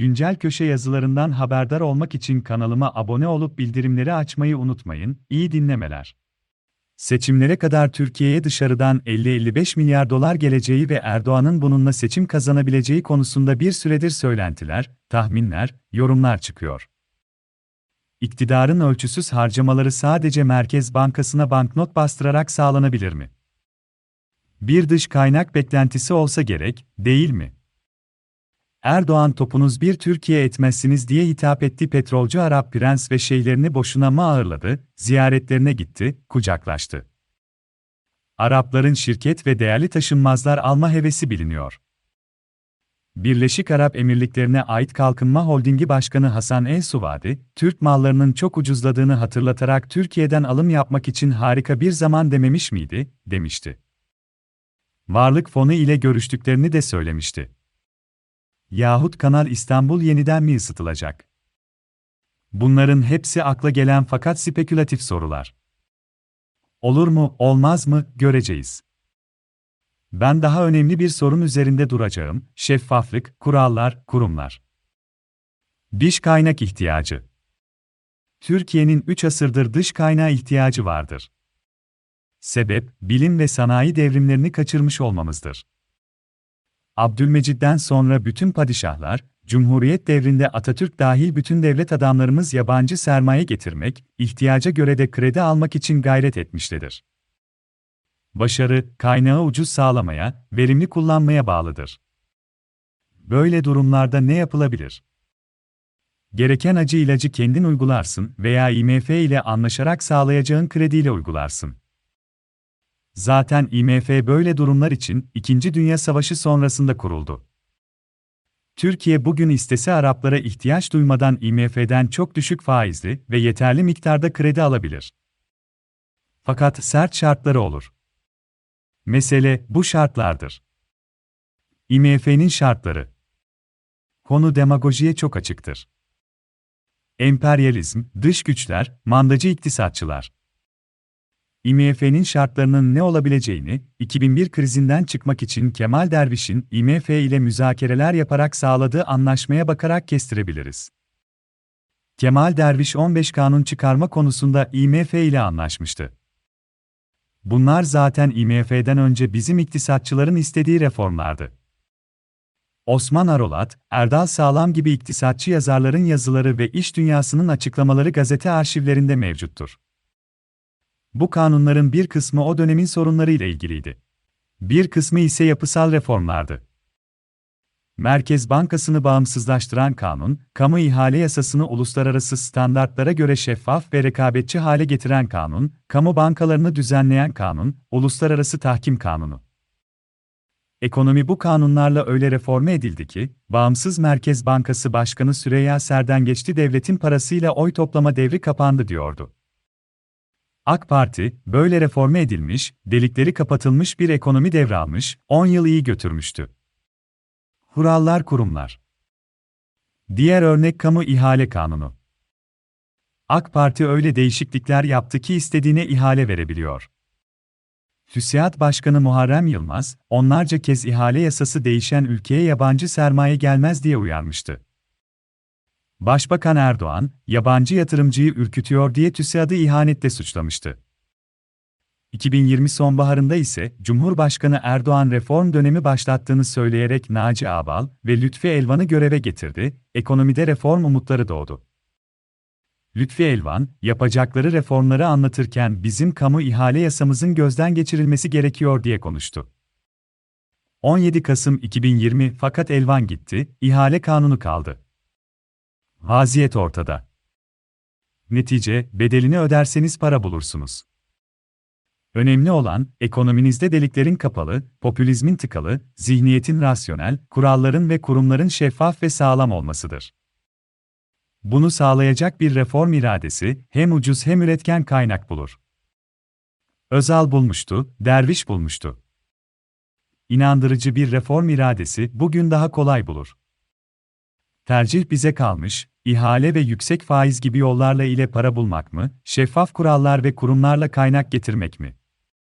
Güncel köşe yazılarından haberdar olmak için kanalıma abone olup bildirimleri açmayı unutmayın. İyi dinlemeler. Seçimlere kadar Türkiye'ye dışarıdan 50-55 milyar dolar geleceği ve Erdoğan'ın bununla seçim kazanabileceği konusunda bir süredir söylentiler, tahminler, yorumlar çıkıyor. İktidarın ölçüsüz harcamaları sadece Merkez Bankası'na banknot bastırarak sağlanabilir mi? Bir dış kaynak beklentisi olsa gerek, değil mi? Erdoğan topunuz bir Türkiye etmezsiniz diye hitap etti petrolcü Arap prens ve şeylerini boşuna mı ağırladı, ziyaretlerine gitti, kucaklaştı. Arapların şirket ve değerli taşınmazlar alma hevesi biliniyor. Birleşik Arap Emirlikleri'ne ait Kalkınma Holdingi Başkanı Hasan El Suvadi, Türk mallarının çok ucuzladığını hatırlatarak Türkiye'den alım yapmak için harika bir zaman dememiş miydi, demişti. Varlık fonu ile görüştüklerini de söylemişti. Yahut Kanal İstanbul yeniden mi ısıtılacak? Bunların hepsi akla gelen fakat spekülatif sorular. Olur mu, olmaz mı, göreceğiz. Ben daha önemli bir sorun üzerinde duracağım, şeffaflık, kurallar, kurumlar. Dış kaynak ihtiyacı. Türkiye'nin 3 asırdır dış kaynağa ihtiyacı vardır. Sebep, bilim ve sanayi devrimlerini kaçırmış olmamızdır. Abdülmecid'den sonra bütün padişahlar, Cumhuriyet devrinde Atatürk dahil bütün devlet adamlarımız yabancı sermaye getirmek, ihtiyaca göre de kredi almak için gayret etmişlerdir. Başarı, kaynağı ucuz sağlamaya, verimli kullanmaya bağlıdır. Böyle durumlarda ne yapılabilir? Gereken acı ilacı kendin uygularsın veya IMF ile anlaşarak sağlayacağın krediyle uygularsın. Zaten IMF böyle durumlar için İkinci Dünya Savaşı sonrasında kuruldu. Türkiye bugün istese Araplara ihtiyaç duymadan IMF'den çok düşük faizli ve yeterli miktarda kredi alabilir. Fakat sert şartları olur. Mesele bu şartlardır. IMF'nin şartları. Konu demagojiye çok açıktır. Emperyalizm, dış güçler, mandacı iktisatçılar. IMF'nin şartlarının ne olabileceğini, 2001 krizinden çıkmak için Kemal Derviş'in IMF ile müzakereler yaparak sağladığı anlaşmaya bakarak kestirebiliriz. Kemal Derviş 15 kanun çıkarma konusunda IMF ile anlaşmıştı. Bunlar zaten IMF'den önce bizim iktisatçıların istediği reformlardı. Osman Arolat, Erdal Sağlam gibi iktisatçı yazarların yazıları ve iş dünyasının açıklamaları gazete arşivlerinde mevcuttur. Bu kanunların bir kısmı o dönemin sorunlarıyla ilgiliydi. Bir kısmı ise yapısal reformlardı. Merkez Bankası'nı bağımsızlaştıran kanun, kamu ihale yasasını uluslararası standartlara göre şeffaf ve rekabetçi hale getiren kanun, kamu bankalarını düzenleyen kanun, uluslararası tahkim kanunu. Ekonomi bu kanunlarla öyle reforme edildi ki, bağımsız Merkez Bankası Başkanı Süreyya Serden geçti devletin parasıyla oy toplama devri kapandı diyordu. AK Parti, böyle reforme edilmiş, delikleri kapatılmış bir ekonomi devralmış, 10 yıl iyi götürmüştü. Kurallar kurumlar. Diğer örnek kamu ihale kanunu. AK Parti öyle değişiklikler yaptı ki istediğine ihale verebiliyor. TÜSİAD Başkanı Muharrem Yılmaz, onlarca kez ihale yasası değişen ülkeye yabancı sermaye gelmez diye uyarmıştı. Başbakan Erdoğan, yabancı yatırımcıyı ürkütüyor diye TÜSİAD'ı ihanetle suçlamıştı. 2020 sonbaharında ise Cumhurbaşkanı Erdoğan reform dönemi başlattığını söyleyerek Naci Ağbal ve Lütfi Elvan'ı göreve getirdi, ekonomide reform umutları doğdu. Lütfi Elvan, yapacakları reformları anlatırken bizim kamu ihale yasamızın gözden geçirilmesi gerekiyor diye konuştu. 17 Kasım 2020 fakat Elvan gitti, ihale kanunu kaldı. Vaziyet ortada. Netice, bedelini öderseniz para bulursunuz. Önemli olan, ekonominizde deliklerin kapalı, popülizmin tıkalı, zihniyetin rasyonel, kuralların ve kurumların şeffaf ve sağlam olmasıdır. Bunu sağlayacak bir reform iradesi, hem ucuz hem üretken kaynak bulur. Özal bulmuştu, Derviş bulmuştu. İnandırıcı bir reform iradesi bugün daha kolay bulur. Tercih bize kalmış, ihale ve yüksek faiz gibi yollarla ile para bulmak mı, şeffaf kurallar ve kurumlarla kaynak getirmek mi?